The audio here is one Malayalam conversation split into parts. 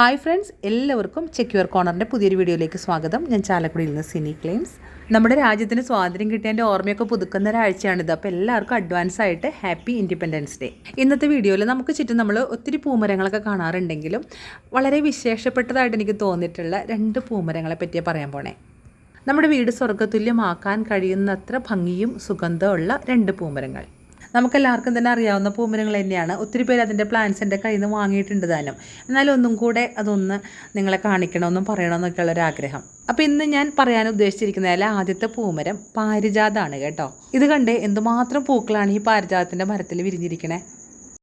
ഹായ് ഫ്രണ്ട്സ് എല്ലാവർക്കും ചെക്യൂർ കോർണറിന്റെ പുതിയൊരു വീഡിയോയിലേക്ക് സ്വാഗതം. ഞാൻ ചാലക്കുടിയിൽ നിന്ന് സിനി ക്ലെയിംസ്. നമ്മുടെ രാജ്യത്തിന് സ്വാതന്ത്ര്യം കിട്ടിയതിന്റെ ഓർമ്മയൊക്കെ പുതുക്കുന്ന ഒരാഴ്ചയാണിത്. അപ്പോൾ എല്ലാവർക്കും അഡ്വാൻസ് ആയിട്ട് ഹാപ്പി ഇൻഡിപെൻഡൻസ് ഡേ ഇന്നത്തെ വീഡിയോയിൽ നമുക്ക് ചുറ്റും നമ്മൾ ഒത്തിരി പൂമരങ്ങളൊക്കെ കാണാറുണ്ടെങ്കിലും വളരെ വിശേഷപ്പെട്ടതായിട്ട് എനിക്ക് തോന്നിയിട്ടുള്ള രണ്ട് പൂമരങ്ങളെ പറ്റിയേ പറയാൻ പോണേ. നമ്മുടെ വീട് സ്വർഗതുല്യമാക്കാൻ കഴിയുന്നത്ര ഭംഗിയും സുഗന്ധമുള്ള രണ്ട് പൂമരങ്ങൾ. നമുക്കെല്ലാവർക്കും തന്നെ അറിയാവുന്ന പൂമരങ്ങൾ തന്നെയാണ്. ഒത്തിരി പേര് അതിന്റെ പ്ലാൻസ് എന്റെ കയ്യിൽ നിന്ന് വാങ്ങിയിട്ടുണ്ട് താനും. എന്നാലും ഒന്നും കൂടെ അതൊന്ന് നിങ്ങളെ കാണിക്കണമെന്നും പറയണമെന്നൊക്കെയുള്ള ഒരു ആഗ്രഹം. അപ്പോൾ ഇന്ന് ഞാൻ പറയാൻ ഉദ്ദേശിച്ചിരിക്കുന്നതിൽ ആദ്യത്തെ പൂമരം പാരിജാതാണ് കേട്ടോ. ഇത് കണ്ടേ എന്തുമാത്രം പൂക്കളാണ് ഈ പാരിജാതത്തിന്റെ മരത്തിൽ വിരിഞ്ഞിരിക്കണേ.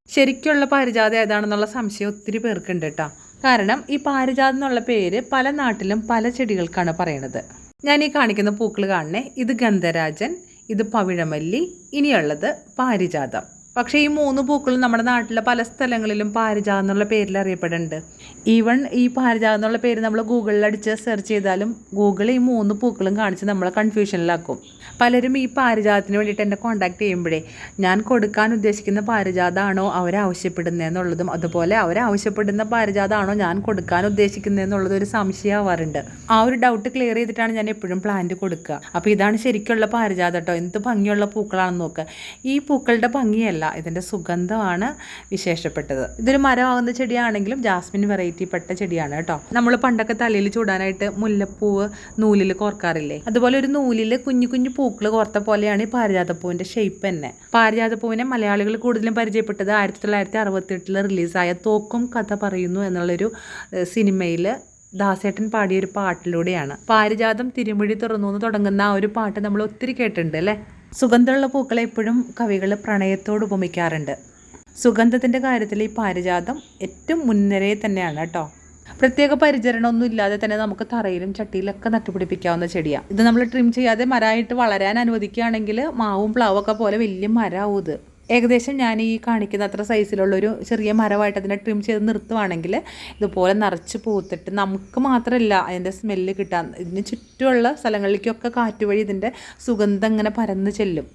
ശരിക്കുള്ള പാരിജാത ഏതാണെന്നുള്ള സംശയം ഒത്തിരി പേർക്കുണ്ട് കേട്ടോ. കാരണം ഈ പാരിജാതം എന്നുള്ള പേര് പല നാട്ടിലും പല ചെടികൾക്കാണ് പറയണത്. ഞാൻ ഈ കാണിക്കുന്ന പൂക്കൾ കാണണേ ഇത് ഗന്ധരാജൻ ഇത് പവിഴമല്ലി ഇനിയുള്ളത് പാരിജാതം. പക്ഷേ ഈ മൂന്ന് പൂക്കളും നമ്മുടെ നാട്ടിലെ പല സ്ഥലങ്ങളിലും പാരിജാതം എന്നുള്ള പേരിൽ അറിയപ്പെടുന്നുണ്ട്. ഈവൺ ഈ പാരിജാതം എന്നുള്ള പേര് നമ്മൾ ഗൂഗിളിൽ അടിച്ച് സെർച്ച് ചെയ്താലും ഗൂഗിൾ ഈ മൂന്ന് പൂക്കളും കാണിച്ച് നമ്മളെ കൺഫ്യൂഷനിലാക്കും പലരും ഈ പാരിജാതത്തിന് വേണ്ടിയിട്ട് എന്നെ കോൺടാക്ട് ചെയ്യുമ്പോഴേ ഞാൻ കൊടുക്കാൻ ഉദ്ദേശിക്കുന്ന പാരിജാതമാണോ അവരാവശ്യപ്പെടുന്നതെന്നുള്ളതും അതുപോലെ അവരാവശ്യപ്പെടുന്ന പാരിജാതമാണോ ഞാൻ കൊടുക്കാൻ ഉദ്ദേശിക്കുന്നതെന്നുള്ളത് ഒരു സംശയമാവാറുണ്ട് ആ ഒരു ഡൗട്ട് ക്ലിയർ ചെയ്തിട്ടാണ് ഞാൻ എപ്പോഴും പ്ലാന്റ് കൊടുക്കുക. അപ്പോൾ ഇതാണ് ശരിക്കുള്ള പാരിജാതം കേട്ടോ എന്ത് ഭംഗിയുള്ള പൂക്കളാണെന്ന് നോക്കുക ഈ പൂക്കളുടെ ഭംഗിയല്ല ഇതിന്റെ സുഗന്ധമാണ് വിശേഷപ്പെട്ടത്. ഇതൊരു മരമാകുന്ന ചെടിയാണെങ്കിലും ജാസ്മിൻ വെറൈറ്റി പെട്ട ചെടിയാണ് കേട്ടോ. നമ്മൾ പണ്ടൊക്കെ തലയിൽ ചൂടാനായിട്ട് മുല്ലപ്പൂവ് നൂലിൽ കോർക്കാറില്ലേ? അതുപോലെ ഒരു നൂലിൽ കുഞ്ഞു കുഞ്ഞു പൂക്കൾ കോർത്ത പോലെയാണ് ഈ പാരിജാതപ്പൂവിന്റെ ഷേപ്പ് തന്നെ. പാരിജാതപ്പൂവിനെ മലയാളികൾ കൂടുതലും പരിചയപ്പെട്ടത് ആയിരത്തി തൊള്ളായിരത്തി അറുപത്തെട്ടിൽ റിലീസായ തോക്കും കഥ പറയുന്നു എന്നുള്ളൊരു സിനിമയിൽ ദാസേട്ടൻ പാടിയ ഒരു പാട്ടിലൂടെയാണ്. പാരിജാതം തിരുമുഴി തുറന്നു എന്ന് തുടങ്ങുന്ന ആ ഒരു പാട്ട് നമ്മൾ ഒത്തിരി കേട്ടിട്ടുണ്ട് അല്ലേ? സുഗന്ധമുള്ള പൂക്കളെ എപ്പോഴും കവികൾ പ്രണയത്തോട് ഉപമിക്കാറുണ്ട്. സുഗന്ധത്തിന്റെ കാര്യത്തിൽ ഈ പാരിജാതം ഏറ്റവും മുൻനിരയിൽ തന്നെയാണ് കേട്ടോ. പ്രത്യേക പരിചരണമൊന്നും ഇല്ലാതെ തന്നെ നമുക്ക് തറയിലും ചട്ടിയിലൊക്കെ നട്ടുപിടിപ്പിക്കാവുന്ന ചെടിയാണ് ഇത് നമ്മൾ ട്രിം ചെയ്യാതെ മരമായിട്ട് വളരാൻ അനുവദിക്കുകയാണെങ്കിൽ മാവും പ്ലാവൊക്കെ പോലെ വലിയ മരമാവും ഇത്. ഏകദേശം ഞാൻ ഈ കാണിക്കുന്ന അത്ര സൈസിലുള്ളൊരു ചെറിയ മരമായിട്ട് അതിനെ ട്രിം ചെയ്ത് നിർത്തുവാണെങ്കിൽ ഇതുപോലെ നിറച്ച് പൂത്തിട്ട് നമുക്ക് മാത്രമല്ല അതിന്റെ സ്മെല്ല് കിട്ടാൻ. ഇതിന് ചുറ്റുമുള്ള സ്ഥലങ്ങളിലേക്കൊക്കെ കാറ്റ് വഴി ഇതിന്റെ സുഗന്ധം ഇങ്ങനെ പരന്ന് ചെല്ലും.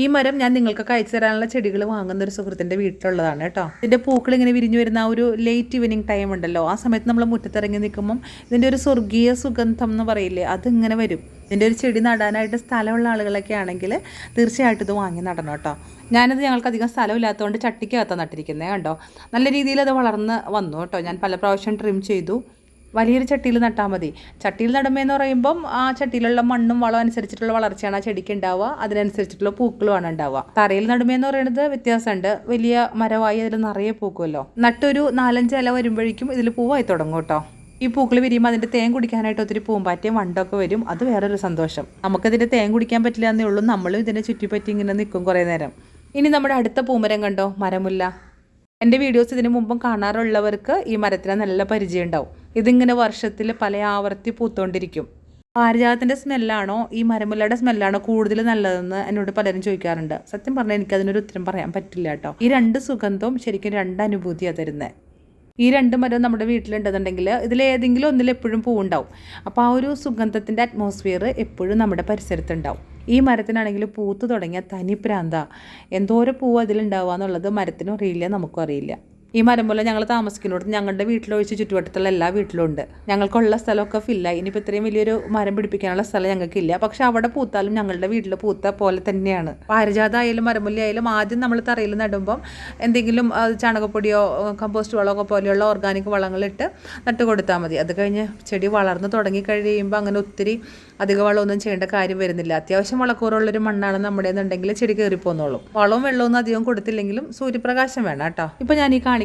ഈ മരം ഞാൻ നിങ്ങൾക്കൊക്കെ അയച്ചു തരാനുള്ള ചെടികൾ വാങ്ങുന്ന ഒരു സുഹൃത്തിന്റെ വീട്ടിലുള്ളതാണ് കേട്ടോ. ഇതിന്റെ പൂക്കൾ ഇങ്ങനെ വിരിഞ്ഞു വരുന്ന ആ ഒരു ലേറ്റ് ഈവനിങ് ടൈം ഉണ്ടല്ലോ. ആ സമയത്ത് നമ്മൾ മുറ്റത്തിറങ്ങി നിൽക്കുമ്പം ഇതിന്റെ ഒരു സ്വർഗീയ സുഗന്ധം എന്ന് പറയില്ലേ അതിങ്ങനെ വരും. ഇതിന്റെ ഒരു ചെടി നടാനായിട്ട് സ്ഥലമുള്ള ആളുകളൊക്കെ ആണെങ്കിൽ തീർച്ചയായിട്ടും ഇത് വാങ്ങി നടണം കേട്ടോ. ഞാനത് ഞങ്ങൾക്ക് അധികം സ്ഥലമില്ലാത്തതുകൊണ്ട് ചട്ടിക്കകത്താണ് നട്ടിരിക്കുന്നത് കണ്ടോ. നല്ല രീതിയിൽ അത് വളർന്ന് വന്നു കേട്ടോ. ഞാൻ പല പ്രാവശ്യം ട്രിം ചെയ്തു. വലിയൊരു ചട്ടിയിൽ നട്ടാൽ മതി. ചട്ടിയിൽ നടുമ്പോൾ പറയുമ്പം ആ ചട്ടിയിലുള്ള മണ്ണും വളം അനുസരിച്ചിട്ടുള്ള വളർച്ചയാണ് ആ ചെടിക്ക് ഉണ്ടാവുക. അതിനനുസരിച്ചിട്ടുള്ള പൂക്കളുമാണ് ഉണ്ടാവുക. തറയിൽ നടുമ്പോൾ പറയുന്നത് വ്യത്യാസമുണ്ട്. വലിയ മരമായി അതിൽ നിറയെ പൂക്കുമല്ലോ. നട്ടൊരു നാലഞ്ച് ഇല വരുമ്പോഴേക്കും ഇതിൽ പൂവായി തുടങ്ങും കേട്ടോ. ഈ പൂക്കൾ വിരിയുമ്പോൾ അതിന്റെ തേൻ കുടിക്കാനായിട്ട് ഒത്തിരി പൂമ്പാറ്റയും വണ്ടൊക്കെ വരും. അത് വേറൊരു സന്തോഷം. നമുക്കതിന്റെ തേൻ കുടിക്കാൻ പറ്റില്ല എന്നേ ഉള്ളൂ. നമ്മളും ഇതിനെ ചുറ്റിപ്പറ്റി ഇങ്ങനെ നിൽക്കും കുറേ നേരം. ഇനി നമ്മുടെ അടുത്ത പൂമരം കണ്ടോ? മരമുല്ല. എന്റെ വീഡിയോസ് ഇതിനു മുമ്പും കാണാറുള്ളവർക്ക് ഈ മരത്തിന് നല്ല പരിചയം ഉണ്ടാവും. ഇതിങ്ങനെ വർഷത്തിൽ പല ആവർത്തി പൂത്തുകൊണ്ടിരിക്കും. പാരിജാതത്തിന്റെ സ്മെല്ലാണോ ഈ മരമുല്ലയുടെ സ്മെല്ലാണോ കൂടുതൽ നല്ലതെന്ന് എന്നോട് പലരും ചോദിക്കാറുണ്ട്. സത്യം പറഞ്ഞാൽ എനിക്ക് അതിനൊരു ഉത്തരം പറയാൻ പറ്റില്ല കേട്ടോ. ഈ രണ്ട് സുഗന്ധവും ശരിക്കും രണ്ട് അനുഭൂതിയാണ് തരുന്നത് ഈ രണ്ട് മരവും നമ്മുടെ വീട്ടിലുണ്ടെന്നുണ്ടെങ്കിൽ ഇതിലേതെങ്കിലും ഒന്നിൽ എപ്പോഴും പൂവുണ്ടാവും. അപ്പോൾ ആ ഒരു സുഗന്ധത്തിന്റെ അറ്റ്മോസ്ഫിയർ എപ്പോഴും നമ്മുടെ പരിസരത്തുണ്ടാവും. ഈ മരത്തിനാണെങ്കിൽ പൂത്ത് തുടങ്ങിയ തനി പ്രാന്ത. എന്തോരം പൂവ് അതിലുണ്ടാവുക എന്നുള്ളത് മരത്തിനും അറിയില്ല നമുക്കും അറിയില്ല. ഈ മരമുല്ല ഞങ്ങൾ താമസിക്കുന്നിടത്ത് ഞങ്ങളുടെ വീട്ടിലൊഴിച്ച് ചുറ്റുവട്ടത്തുള്ള എല്ലാ വീട്ടിലും ഉണ്ട്. ഞങ്ങൾക്കുള്ള സ്ഥലമൊക്കെ ഫില്ലായി ഇനിയിപ്പോൾ ഇത്രയും വലിയൊരു മരം പിടിപ്പിക്കാനുള്ള സ്ഥലം ഞങ്ങൾക്കില്ല. പക്ഷെ അവിടെ പൂത്താലും ഞങ്ങളുടെ വീട്ടിൽ പൂത്ത പോലെ തന്നെയാണ്. പാരജാത ആയാലും മരമുല്ല ആയാലും ആദ്യം നമ്മൾ തറയിൽ നടുമ്പം എന്തെങ്കിലും ചാണകപ്പൊടിയോ കമ്പോസ്റ്റ് വളമൊക്കെ പോലെയുള്ള ഓർഗാനിക് വളങ്ങളിട്ട് നട്ട് കൊടുത്താൽ മതി. അത് കഴിഞ്ഞ് ചെടി വളർന്നു തുടങ്ങി കഴിയുമ്പോൾ അങ്ങനെ ഒത്തിരി അധിക വളമൊന്നും ചെയ്യേണ്ട കാര്യം വരുന്നില്ല. അത്യാവശ്യം വളക്കൂറുള്ളൊരു മണ്ണാണ് നമ്മുടെ എന്നുണ്ടെങ്കിൽ ചെടി കയറിപ്പോന്നോളും വളവും വെള്ളമൊന്നും അധികം കൊടുത്തില്ലെങ്കിലും സൂര്യപ്രകാശം വേണം കേട്ടോ. ഇപ്പോൾ ഞാൻ ഈ കാണിക്കുന്നത്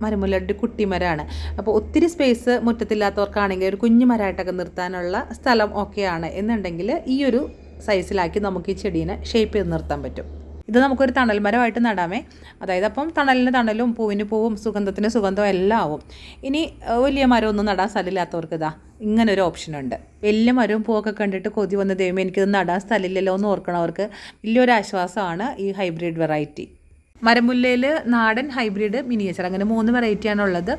മരമുല്ലയുടെ കുട്ടിമരമാണ് അപ്പോൾ ഒത്തിരി സ്പേസ് മുറ്റത്തില്ലാത്തവർക്കാണെങ്കിൽ ഒരു കുഞ്ഞു മരമായിട്ടൊക്കെ നിർത്താനുള്ള സ്ഥലം ഓക്കെയാണ് എന്നുണ്ടെങ്കിൽ ഈ ഒരു സൈസിലാക്കി നമുക്ക് ഈ ചെടീനെ ഷേപ്പ് ചെയ്ത് നിർത്താൻ പറ്റും. ഇത് നമുക്കൊരു തണൽ മരമായിട്ട് നടാമേ. അതായത് അപ്പം തണലിന് തണലും പൂവിന് പൂവും സുഗന്ധത്തിന് സുഗന്ധവും എല്ലാം ആവും. ഇനി വലിയ മരമൊന്നും നടാൻ സ്ഥലമില്ലാത്തവർക്ക് ഇതാ ഇങ്ങനെ ഒരു ഓപ്ഷനുണ്ട് വലിയ മരവും പൂവൊക്കെ കണ്ടിട്ട് കൊതി വന്ന ദൈവം എനിക്കിത് നടാൻ സ്ഥലമില്ലല്ലോ എന്ന് ഓർക്കണവർക്ക് വലിയൊരു ആശ്വാസമാണ് ഈ ഹൈബ്രിഡ് വെറൈറ്റി മരമുല്ലയിൽ നാടൻ ഹൈബ്രിഡ് മിനിയേച്ചർ അങ്ങനെ മൂന്ന് വെറൈറ്റിയാണ് ഉള്ളത്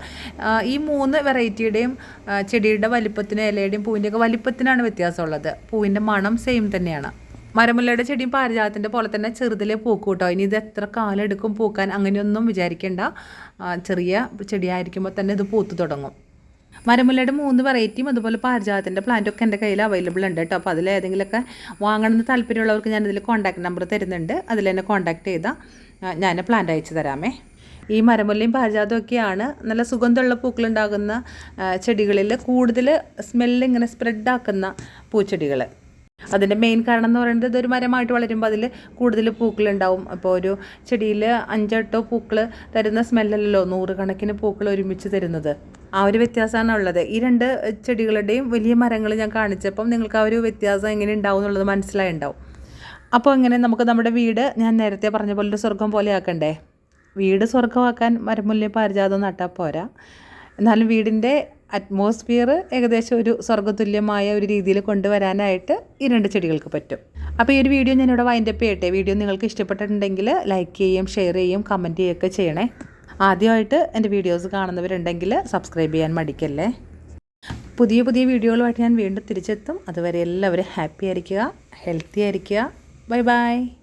ഈ മൂന്ന് വെറൈറ്റിയുടെയും ചെടിയുടെ വലിപ്പത്തിനും ഇലയുടെയും പൂവിന്റെയൊക്കെ വലിപ്പത്തിനാണ് വ്യത്യാസമുള്ളത്. പൂവിന്റെ മണം സെയിം തന്നെയാണ്. മരമുല്ലയുടെ ചെടിയും പാരിജാതത്തിന്റെ പോലെ തന്നെ ചെറുതിലെ പൂക്കും കേട്ടോ ഇനി ഇത് എത്ര കാലം എടുക്കും പൂക്കാൻ അങ്ങനെയൊന്നും വിചാരിക്കേണ്ട. ചെറിയ ചെടിയായിരിക്കുമ്പോൾ തന്നെ ഇത് പൂത്തു തുടങ്ങും. മരമുല്ലയുടെ മൂന്ന് വെറൈറ്റിയും അതുപോലെ പാരിജാതത്തിന്റെ പ്ലാന്റും ഒക്കെ എന്റെ കയ്യിൽ അവൈലബിൾ ഉണ്ട് കേട്ടോ. അപ്പോൾ അതിലേതെങ്കിലുമൊക്കെ വാങ്ങണമെന്ന് താല്പര്യമുള്ളവർക്ക് ഞാനിതിൽ കോൺടാക്ട് നമ്പർ തരുന്നുണ്ട്. അതിൽ എന്നെ കോൺടാക്ട് ചെയ്താൽ ഞാൻ പ്ലാന്റ് അയച്ചു തരാമേ. ഈ മരമുല്ലയും പാരിജാതും ഒക്കെയാണ് നല്ല സുഗന്ധമുള്ള പൂക്കളുണ്ടാകുന്ന ചെടികളിൽ കൂടുതൽ സ്മെല്ല് ഇങ്ങനെ സ്പ്രെഡാക്കുന്ന പൂച്ചെടികൾ. അതിന്റെ മെയിൻ കാരണം എന്ന് പറയുന്നത് ഇതൊരു മരമായിട്ട് വളരുമ്പോൾ അതിൽ കൂടുതൽ പൂക്കളുണ്ടാവും. അപ്പോൾ ഒരു ചെടിയിൽ അഞ്ചെട്ടോ പൂക്കൾ തരുന്ന സ്മെല്ലല്ലോ നൂറുകണക്കിന് പൂക്കൾ ഒരുമിച്ച് തരുന്നത്. ആ ഒരു വ്യത്യാസമാണ് ഉള്ളത്. ഈ രണ്ട് ചെടികളുടെയും വലിയ മരങ്ങൾ ഞാൻ കാണിച്ചപ്പം നിങ്ങൾക്ക് ആ ഒരു വ്യത്യാസം എങ്ങനെ ഉണ്ടാവും എന്നുള്ളത് മനസ്സിലായിണ്ടാവും. അപ്പോൾ അങ്ങനെ നമുക്ക് നമ്മുടെ വീട് ഞാൻ നേരത്തെ പറഞ്ഞ പോലെ ഒരു സ്വർഗം പോലെ ആക്കണ്ടേ? വീട് സ്വർഗമാക്കാൻ മരമുല്ല പാരിജാതം നട്ടാൽ പോരാ. എന്നാലും വീടിന്റെ അറ്റ്മോസ്ഫിയർ ഏകദേശം ഒരു സ്വർഗതുല്യമായ ഒരു രീതിയിൽ കൊണ്ടുവരാനായിട്ട് ഈ രണ്ട് ചെടികൾക്ക് പറ്റും. അപ്പോൾ ഈ ഒരു വീഡിയോ ഞാനിവിടെ വൈൻഡപ്പ് ചെയ്യട്ടെ. വീഡിയോ നിങ്ങൾക്ക് ഇഷ്ടപ്പെട്ടിട്ടുണ്ടെങ്കിൽ ലൈക്ക് ചെയ്യുകയും ഷെയർ ചെയ്യുകയും കമന്റ് ചെയ്യുകയൊക്കെ ചെയ്യണേ. ആദ്യമായിട്ട് എന്റെ വീഡിയോസ് കാണുന്നവരുണ്ടെങ്കിൽ സബ്സ്ക്രൈബ് ചെയ്യാൻ മടിക്കല്ലേ? പുതിയ പുതിയ വീഡിയോകളുമായിട്ട് ഞാൻ വീണ്ടും തിരിച്ചെത്തും. അതുവരെ എല്ലാവരും ഹാപ്പി ആയിരിക്കുക ഹെൽത്തി ആയിരിക്കുക. Bye bye.